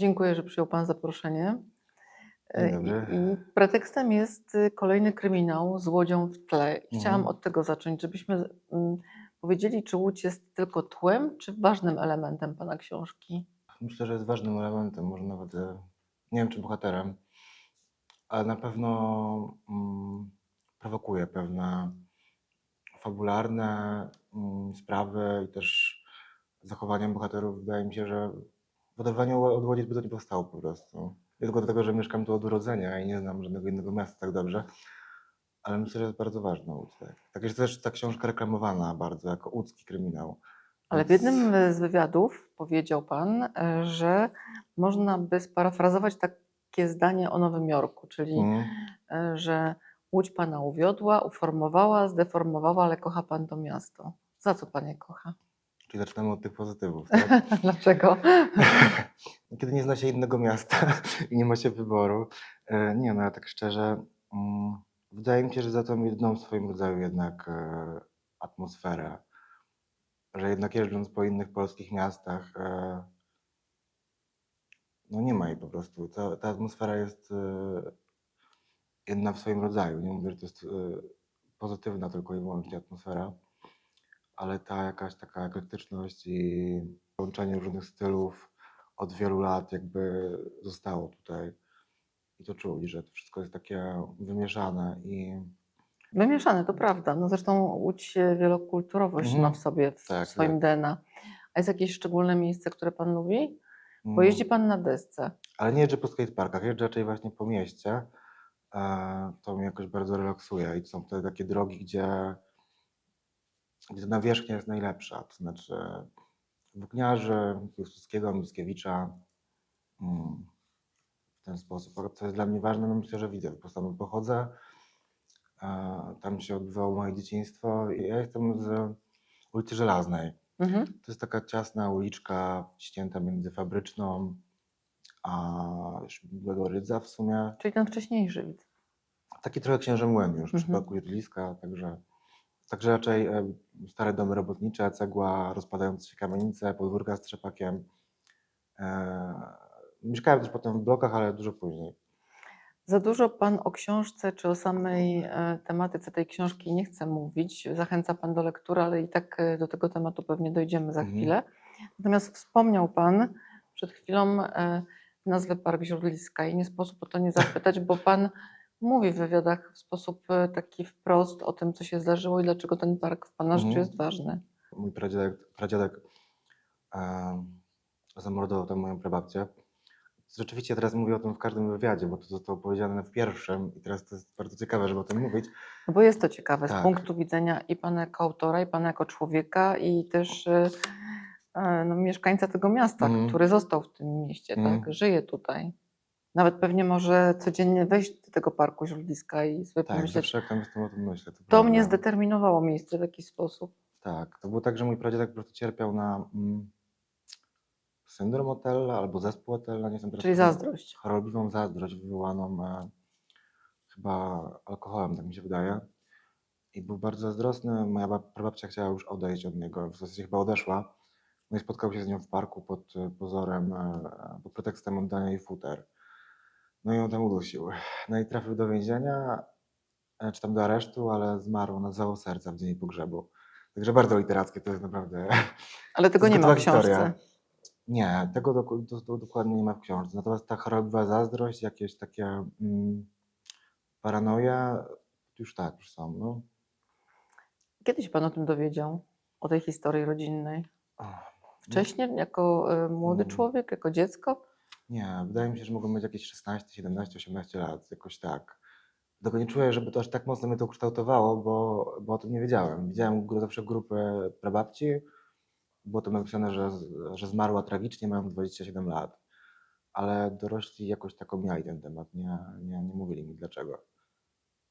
Dziękuję, że przyjął Pan zaproszenie. E, dobry. I, pretekstem jest y, kolejny kryminał z łodzią w tle. I Chciałam Mhm. od tego zacząć, żebyśmy mm, powiedzieli, czy łódź jest tylko tłem, czy ważnym elementem Pana książki. Myślę, że jest ważnym elementem, może nawet e, nie wiem czy bohaterem, ale na pewno mm, prowokuje pewne fabularne mm, sprawy i też zachowania bohaterów. Wydaje mi się, że w oderwaniu od Łodzi by to nie powstało po prostu. Nie tylko dlatego, że mieszkam tu od urodzenia i nie znam żadnego innego miasta tak dobrze, ale myślę, że jest bardzo ważna Łódź. Tak, tak jest też ta książka reklamowana bardzo jako łódzki kryminał. Ale w jednym z wywiadów powiedział Pan, e, że można by sparafrazować takie zdanie o Nowym Jorku, czyli e, że łódź Pana uwiodła, uformowała, zdeformowała, ale kocha Pan to miasto. Za co Pan je kocha? Czyli zaczynamy od tych pozytywów, tak? Dlaczego? Kiedy nie zna się innego miasta i nie ma się wyboru. E, Nie, no ale tak szczerze, mm, wydaje mi się, że za tą jedną w swoim rodzaju jednak e, atmosferę, że jednak jeżdżąc po innych polskich miastach, e, no nie ma jej po prostu. Ta, ta atmosfera jest jedna w swoim rodzaju. Nie mówię, że to jest pozytywna tylko i wyłącznie atmosfera, ale ta jakaś taka eklektyczność i połączenie różnych stylów od wielu lat jakby zostało tutaj. I to czuć, że to wszystko jest takie wymieszane i Wymieszane, to prawda. No zresztą Łódź e, wielokulturowość Mhm. ma w sobie, w Tak, swoim tak. DNA. A jest jakieś szczególne miejsce, które Pan lubi? Bo mm, jeździ Pan na desce. Ale nie jeżdżę po skateparkach, jeżdżę raczej właśnie po mieście. E, To mnie jakoś bardzo relaksuje i są wtedy takie drogi, gdzie, gdzie nawierzchnia jest najlepsza. To znaczy Włókniarzy, Piłsudskiego, Mickiewicza. mm, W ten sposób. Co jest dla mnie ważne, no myślę, że widzę, bo sam pochodzę. Tam się odbywało moje dzieciństwo. Ja jestem z ulicy Żelaznej. Mhm. To jest taka ciasna uliczka ścięta między Fabryczną a Szybowego Rydza w sumie. Czyli ten wcześniejszy widzę. Taki trochę księże młyn już Mhm. przypadku Jedliska, także, także raczej stare domy robotnicze, cegła, rozpadające się kamienice, podwórka z trzepakiem. E, mieszkałem też potem w blokach, ale dużo później. Za dużo Pan o książce czy o samej e, tematyce tej książki nie chce mówić. Zachęca Pan do lektury, ale i tak e, do tego tematu pewnie dojdziemy za Mhm. chwilę. Natomiast wspomniał Pan przed chwilą nazwę Park Źródliska i nie sposób o to nie zapytać, bo Pan mówi w wywiadach w sposób e, taki wprost o tym, co się zdarzyło i dlaczego ten park w Pana życiu Mhm. jest ważny. Mój pradziadek, pradziadek e, zamordował tam moją prababcię. Rzeczywiście teraz mówię o tym w każdym wywiadzie, bo to zostało powiedziane w pierwszym i teraz to jest bardzo ciekawe, żeby o tym mówić. No bo jest to ciekawe z Tak. punktu widzenia i Pana jako autora, i Pana jako człowieka, i też e, e, no, mieszkańca tego miasta, Mhm. który został w tym mieście, Mhm. tak, żyje tutaj. Nawet pewnie może codziennie wejść do tego parku Źródliska i sobie Tak, pomyśleć, zawsze jak tam jestem o tym myślę. To, to prawda. mnie zdeterminowało miejsce w jakiś sposób. Tak, to było tak, że mój pradziadek po prostu cierpiał na mm, syndrom Otella albo zespół Otella, nie jestem teraz Czyli pewien. zazdrość. Chorobliwą zazdrość wywołaną e, chyba alkoholem, tak mi się wydaje. I był bardzo zazdrosny. Moja bab- prababcia chciała już odejść od niego, w zasadzie chyba odeszła. No i spotkał się z nią w parku pod e, pozorem, e, pod pretekstem oddania jej futer. No i ją tam udusił. No i trafił do więzienia, e, czy tam do aresztu, ale zmarł na zawał serca w dzień pogrzebu. Także bardzo literackie to jest naprawdę. Ale tego nie ma w historia. książce. Nie, tego doku- do, do, dokładnie nie ma w książce. Natomiast ta chorobliwa zazdrość, jakieś takie mm, paranoja, już tak, już są. No. Kiedy się Pan o tym dowiedział? O tej historii rodzinnej? Wcześniej, jako e, młody człowiek, jako dziecko? Nie, wydaje mi się, że mogą mieć jakieś 16, 17, 18 lat, jakoś tak. Tego nie czuję, żeby to aż tak mocno mnie to ukształtowało, bo, bo o tym nie wiedziałem. Widziałem gru- zawsze grupę prababci, było tam napisane, że, że zmarła tragicznie, mają 27 lat. Ale dorośli jakoś tak omijali ten temat, nie, nie, nie mówili mi dlaczego.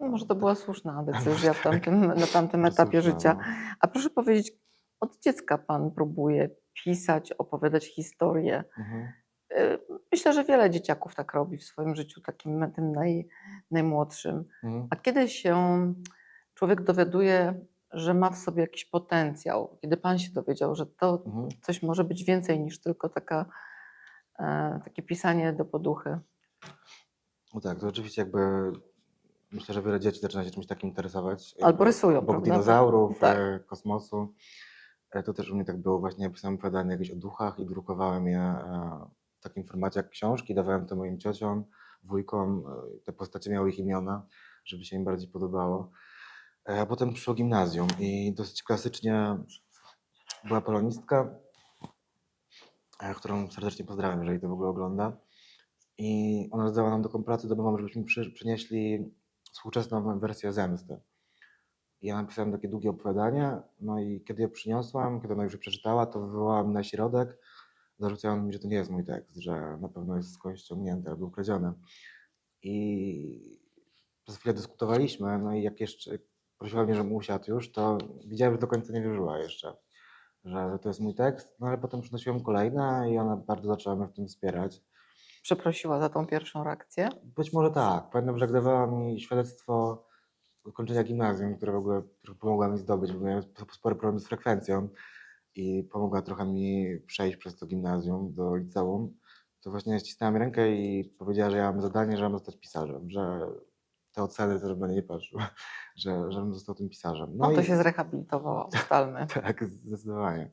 No, może to była słuszna decyzja w tak. tamtym, na tamtym etapie słuszna, życia. no. A proszę powiedzieć, od dziecka Pan próbuje pisać, opowiadać historie. Mhm. Myślę, że wiele dzieciaków tak robi w swoim życiu, takim tym naj, najmłodszym. Mhm. A kiedy się człowiek dowiaduje, że ma w sobie jakiś potencjał, kiedy Pan się dowiedział, że to Mhm. coś może być więcej niż tylko taka e, takie pisanie do poduchy. No tak, to oczywiście jakby myślę, że wiele dzieci zaczyna się czymś takim interesować. Albo rysują, Obok prawda? dinozaurów, Tak. e, kosmosu. E, To też u mnie tak było. Właśnie pisałem opowiadania jakieś o duchach i drukowałem je e, takim formacie jak książki. Dawałem to moim ciociom, wujkom. e, Te postacie miały ich imiona, żeby się im bardziej podobało. E, A potem przyszło gimnazjum i dosyć klasycznie była polonistka, e, którą serdecznie pozdrawiam, jeżeli to w ogóle ogląda. I ona rozdała nam taką pracę domową, żebyśmy przy, przynieśli współczesną wersję zemsty. I ja napisałem takie długie opowiadanie, no i kiedy je przyniosłam, kiedy ona już je przeczytała, to wywołałam na środek, zarzucając mi, że to nie jest mój tekst, że na pewno jest skądś ściągnięty albo ukradziony. I przez chwilę dyskutowaliśmy, no i jak jeszcze prosiła mnie, żebym usiadł już, to widziałem, że do końca nie wierzyła jeszcze, że, że to jest mój tekst, no ale potem przynosiłem kolejne i ona bardzo zaczęła mnie w tym wspierać. Przeprosiła za tą pierwszą reakcję. Być może tak. Pamiętam, że jak dawała mi świadectwo ukończenia gimnazjum, które w ogóle pomogła mi zdobyć, bo miałem sp- spory problem z frekwencją i pomogła trochę mi przejść przez to gimnazjum do liceum, to właśnie ścisnęła mi rękę i powiedziała, że ja mam zadanie, że mam zostać pisarzem, że te oceny żeby na nie patrzył, że, żebym został tym pisarzem. No, to i- się zrehabilitowała, ustalmy. tak, zdecydowanie.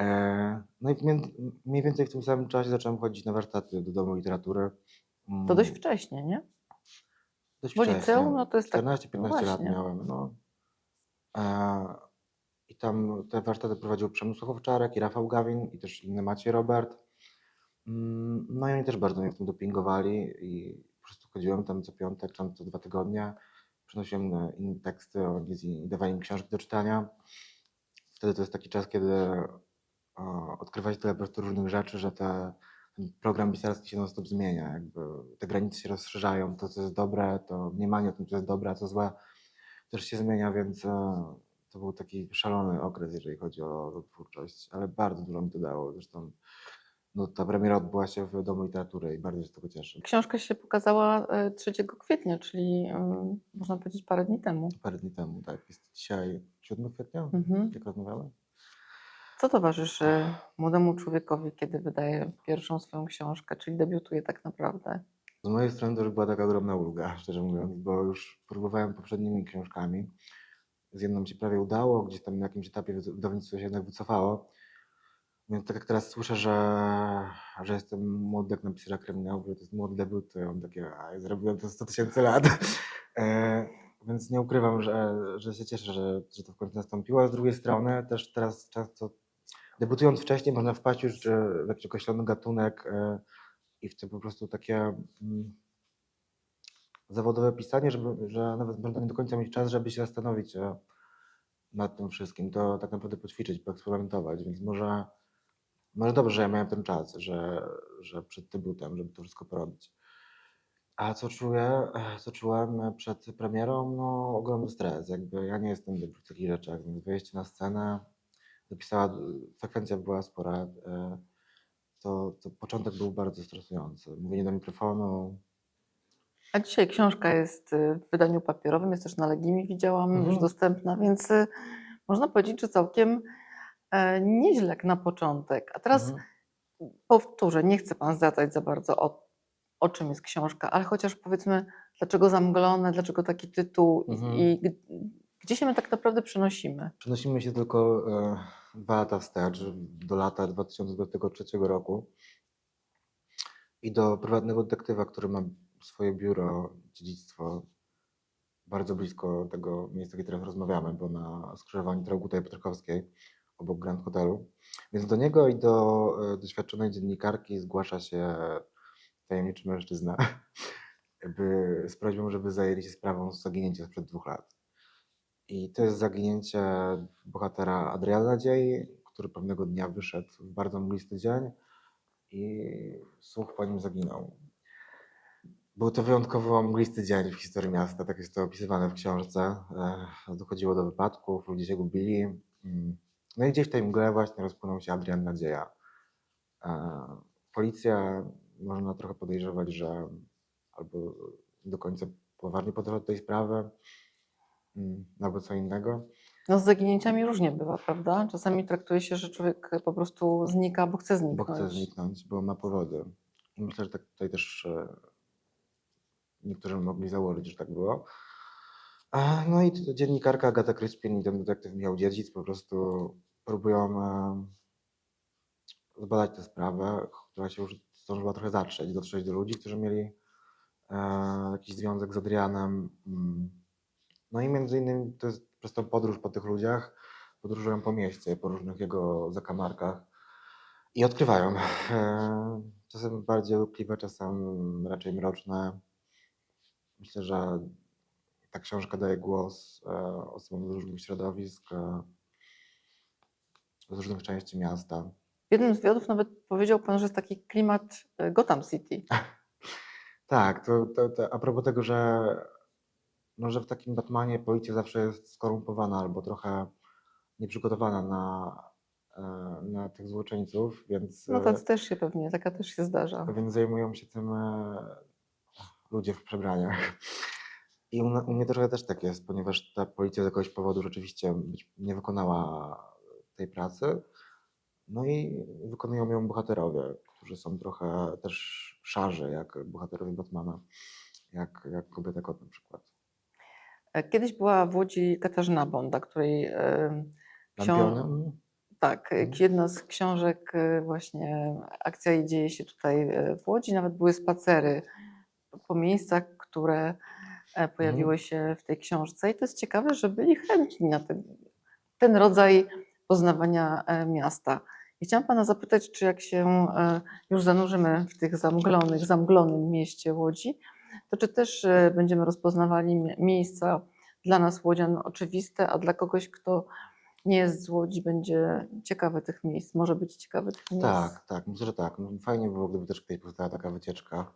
E, No i mniej więcej w tym samym czasie zacząłem chodzić na warsztaty do Domu Literatury. To dość Mm, wcześnie, nie? dość Bo wcześnie. liceum, no to jest tak- 14-15 no lat miałem. No. E, I tam te warsztaty prowadził Przemysław Owczarek i Rafał Gawin i też inny Maciej Robert. Mm, No i oni też bardzo mnie w tym dopingowali i po prostu chodziłem tam co piątek, czy co dwa tygodnie. Przynosiłem e, inne teksty o Gizji i dawałem im książki do czytania. Wtedy to jest taki czas, kiedy o, odkrywać tyle po prostu różnych rzeczy, że te, ten program pisarski się non stop zmienia. Jakby te granice się rozszerzają. To, co jest dobre, to mniemanie o tym, co jest dobre, a co złe, też się zmienia, więc e, to był taki szalony okres, jeżeli chodzi o, twórczość, ale bardzo dużo mi to dało. Zresztą no, ta premiera odbyła się w Domu Literatury i bardzo się z tego cieszę. Książka się pokazała e, 3 kwietnia, czyli mm, można powiedzieć parę dni temu. Parę dni temu, tak. Jest dzisiaj 7 kwietnia, Mhm. jak rozmawiamy? Co towarzyszy młodemu człowiekowi, kiedy wydaje pierwszą swoją książkę, czyli debiutuje tak naprawdę? Z mojej strony to już była taka ogromna ulga, szczerze mówiąc, bo już próbowałem poprzednimi książkami. Z jedną się prawie udało, gdzieś tam na jakimś etapie wyda- wydawnictwo się jednak wycofało. Więc tak jak teraz słyszę, że, że jestem młody jak na pisarza kryminałów, że to jest młody debiut, to ja mam takie, a ja zrobiłem to 100 tysięcy lat. E, więc nie ukrywam, że, że się cieszę, że, że to w końcu nastąpiło. A z drugiej strony też teraz często debiutując wcześniej można wpaść już w jakiś określony gatunek e, i w to po prostu takie mm, zawodowe pisanie, żeby, że nawet można nie do końca mieć czas, żeby się zastanowić e, nad tym wszystkim, to tak naprawdę poćwiczyć, poeksperymentować, więc może, może dobrze, że ja miałem ten czas, że, że przed debiutem, żeby to wszystko porobić. A co czuję, e, co czułem przed premierą? No ogromny stres, jakby ja nie jestem dobry w takich rzeczach, więc wyjście na scenę, zapisała, frekwencja była spora, e, to, to początek był bardzo stresujący. Mówienie do mikrofonu, A dzisiaj książka jest y, w wydaniu papierowym, jest też na Legimi, widziałam, już Mhm. dostępna, więc y, można powiedzieć, że całkiem e, nieźle jak na początek. A teraz Mhm. powtórzę, nie chce Pan zdradzać za bardzo o, o czym jest książka, ale chociaż powiedzmy, dlaczego zamglone, dlaczego taki tytuł i- Mhm. i g- gdzie się my tak naprawdę przenosimy? Przenosimy się tylko e, dwa lata wstecz, do lata 2023 roku i do prywatnego detektywa, który ma swoje biuro, dziedzictwo bardzo blisko tego miejsca, gdzie teraz rozmawiamy, bo na skrzyżowaniu Traugutta i Piotrkowskiej, obok Grand Hotelu. Więc do niego i do e, doświadczonej dziennikarki zgłasza się tajemniczy mężczyzna by, z prośbą, żeby zajęli się sprawą zaginięcia sprzed dwóch lat. I to jest zaginięcie bohatera Adriana Nadziei, który pewnego dnia wyszedł w bardzo mglisty dzień i słuch po nim zaginął. Był to wyjątkowo mglisty dzień w historii miasta, tak jest to opisywane w książce. E, Dochodziło do wypadków, ludzie się gubili. Mm. No i gdzieś w tej mgle właśnie rozpłynął się Adrian Nadzieja. E, Policja można trochę podejrzewać, że albo do końca poważnie podeszła do tej sprawy, mm, albo co innego. No z zaginięciami różnie bywa, prawda? Czasami traktuje się, że człowiek po prostu znika, bo chce bo zniknąć. chce zniknąć, bo ma powody. Myślę, że tak tutaj też e, niektórzy mogli założyć, że tak było. No i dziennikarka Agata Kryspin i ten detektyw Michał Dziedzic po prostu próbują e, zbadać tę sprawę, która się już zdążyła trochę zatrzeć, dotrzeć do ludzi, którzy mieli e, jakiś związek z Adrianem. Mm. No i między innymi to jest przez tą podróż po tych ludziach, podróżują po mieście, po różnych jego zakamarkach i odkrywają. E, czasem bardziej urokliwe, czasem raczej mroczne. Myślę, że ta książka daje głos e, osobom z różnych środowisk, e, z różnych części miasta. W jednym z wywiadów nawet powiedział pan, że jest taki klimat e, Gotham City. Tak, to, to, to a propos tego, że, no, że w takim Batmanie policja zawsze jest skorumpowana albo trochę nieprzygotowana na, na tych złoczyńców, więc, No tacy też się pewnie, taka też się zdarza. więc zajmują się tym ludzie w przebraniach. I u, u mnie trochę też tak jest, ponieważ ta policja z jakiegoś powodu rzeczywiście nie wykonała tej pracy. No i wykonują ją bohaterowie, którzy są trochę też szarzy, jak bohaterowie Batmana, jak, jak kobieta kot na przykład. E, Kiedyś była w Łodzi Katarzyna Bonda, której e, ksią- Lampionem? Tak, Mhm. jedna z książek, y, właśnie akcja dzieje się tutaj w Łodzi, nawet były spacery po miejscach, które e, pojawiły się w tej książce. I to jest ciekawe, że byli chętni na ten, ten rodzaj poznawania e, miasta. I chciałam Pana zapytać, czy jak się e, już zanurzymy w tych zamglonych, zamglonym mieście Łodzi, to czy też będziemy rozpoznawali mie- miejsca dla nas Łodzian oczywiste, a dla kogoś, kto nie jest z Łodzi, będzie ciekawy tych miejsc, może być ciekawy tych miejsc. Tak, tak, myślę, że tak. No, Fajnie było, gdyby też kiedyś powstała taka wycieczka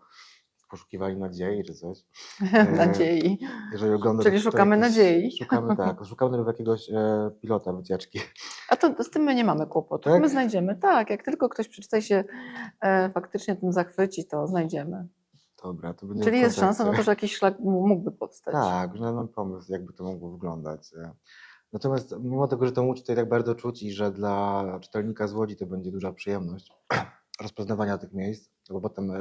w poszukiwaniu nadziei czy coś. Nadziei. Jeżeli Czyli szukamy jakiś- nadziei. Szukamy, tak. Szukamy jakiegoś e, pilota wycieczki. A to z tym my nie mamy kłopotów. Tak? My znajdziemy. Tak, jak tylko ktoś przeczyta się e, faktycznie tym zachwyci, to znajdziemy. Dobra, to będzie Czyli jest szansa na to, że jakiś szlak mógłby powstać. Tak, że mam pomysł, jakby to mogło wyglądać. e. Natomiast mimo tego, że tą Łódź tutaj tak bardzo czuć i że dla czytelnika z Łodzi to będzie duża przyjemność rozpoznawania tych miejsc, albo potem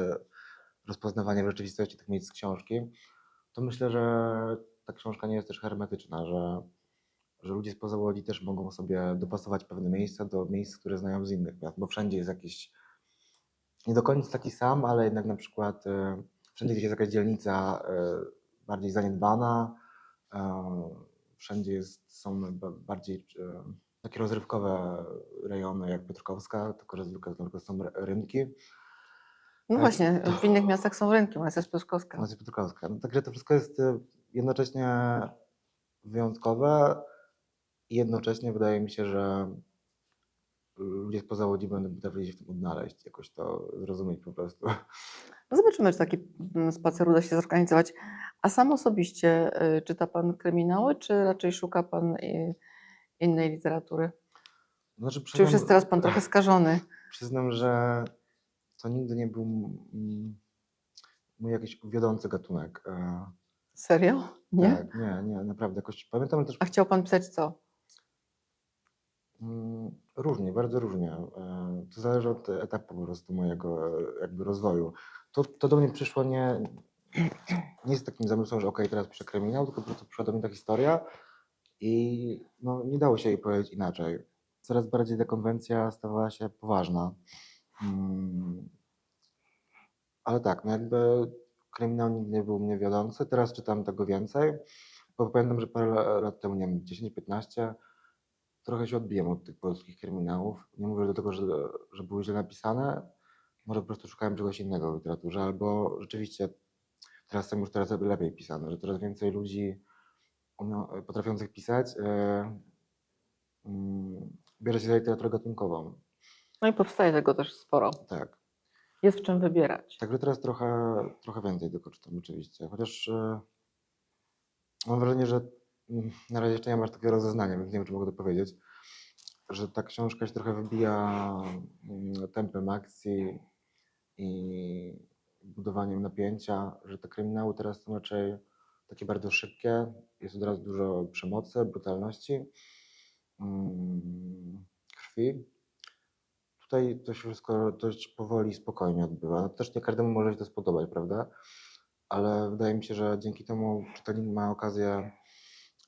rozpoznawania w rzeczywistości tych miejsc z książki, to myślę, że ta książka nie jest też hermetyczna, że, że ludzie spoza Łodzi też mogą sobie dopasować pewne miejsca do miejsc, które znają z innych miast, bo wszędzie jest jakiś nie do końca taki sam, ale jednak na przykład e, wszędzie jest jakaś dzielnica e, bardziej zaniedbana, e, wszędzie jest, są ba- bardziej takie rozrywkowe rejony jak Piotrkowska, tylko że zwykle są ry- rynki. No właśnie, w innych miastach są rynki, jest Piotrkowska. Jest Piotrkowska. No, także to wszystko jest e, jednocześnie wyjątkowe i jednocześnie wydaje mi się, że ludzie spoza Łodzi będą potrafili się w tym odnaleźć, jakoś to zrozumieć po prostu. No zobaczymy, czy taki mm, spacer uda się zorganizować. A sam osobiście y, czyta Pan kryminały, czy raczej szuka Pan y, innej literatury? Znaczy, Czy już przyznam- jest teraz Pan trochę skażony? Przyznam, że to nigdy nie był mój jakiś wiodący gatunek. e, Serio? Nie? Tak, nie, nie, naprawdę. Jakoś pamiętam też A chciał Pan pisać co? mm, różnie, bardzo różnie. e, To zależy od etapu po prostu mojego e, jakby rozwoju. To, to do mnie przyszło nie, nie jest takim zamysłem, że okej, teraz piszę kryminał, tylko po prostu przyszła do mnie ta historia i no, nie dało się jej powiedzieć inaczej. Coraz bardziej ta konwencja stawała się poważna. Mm, Ale tak, no jakby kryminał nigdy nie był mnie wiodący. Teraz czytam tego więcej, bo pamiętam, że parę la- lat temu, nie wiem, 10-15, trochę się odbiłem od tych polskich kryminałów. Nie mówię do tego, że, że były źle napisane, może po prostu szukałem czegoś innego w literaturze, albo rzeczywiście teraz są już coraz lepiej pisane, że coraz więcej ludzi potrafiących pisać e, mm, bierze się za literaturę gatunkową. No i powstaje tego też sporo. Tak. Jest w czym wybierać. Także teraz trochę, trochę więcej tylko czytam oczywiście. Chociaż e, mam wrażenie, że mm, na razie jeszcze nie masz takiego rozeznania, więc nie wiem, czy mogę to powiedzieć, że ta książka się trochę wybija mm, tempem akcji i budowaniem napięcia, że te kryminały teraz są raczej takie bardzo szybkie, jest od razu dużo przemocy, brutalności mm, krwi. Tutaj to się wszystko dość powoli, spokojnie odbywa. No, też nie każdemu może się to spodobać, prawda? Ale wydaje mi się, że dzięki temu czytelnik ma okazję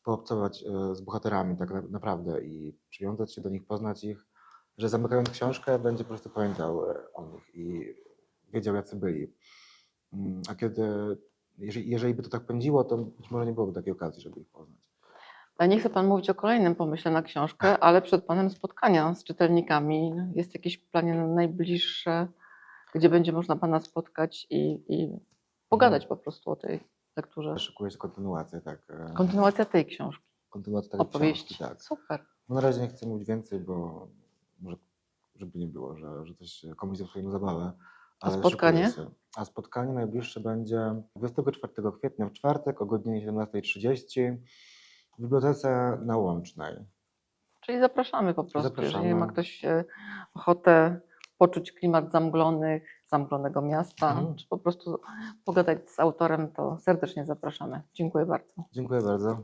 poobcować e, z bohaterami tak na- naprawdę i przywiązać się do nich, poznać ich, że zamykając książkę będzie po prostu pamiętał e, o nich i wiedział, jacy byli. Mm, A kiedy, jeżeli, jeżeli by to tak pędziło, to być może nie byłoby takiej okazji, żeby ich poznać. Ale nie chce Pan mówić o kolejnym pomyśle na książkę, ale przed Panem spotkania z czytelnikami. Jest planie na najbliższe, gdzie będzie można Pana spotkać i, i pogadać po prostu o tej lekturze. Szykuje się kontynuację, tak. e, Kontynuacja tej książki, kontynuacja tej opowieści. książki, tak. Super. No na razie nie chcę mówić więcej, bo może, żeby nie było, że, że coś komuś zepsuje zabawę. A spotkanie? A spotkanie najbliższe będzie 24 kwietnia w czwartek o godzinie 17.30 w Bibliotece na Łącznej. Czyli zapraszamy po prostu, jeżeli Zapraszamy. ma ktoś e, ochotę poczuć klimat zamglonych, zamglonego miasta, Mhm. czy po prostu pogadać z autorem, to serdecznie zapraszamy. Dziękuję bardzo. Dziękuję bardzo.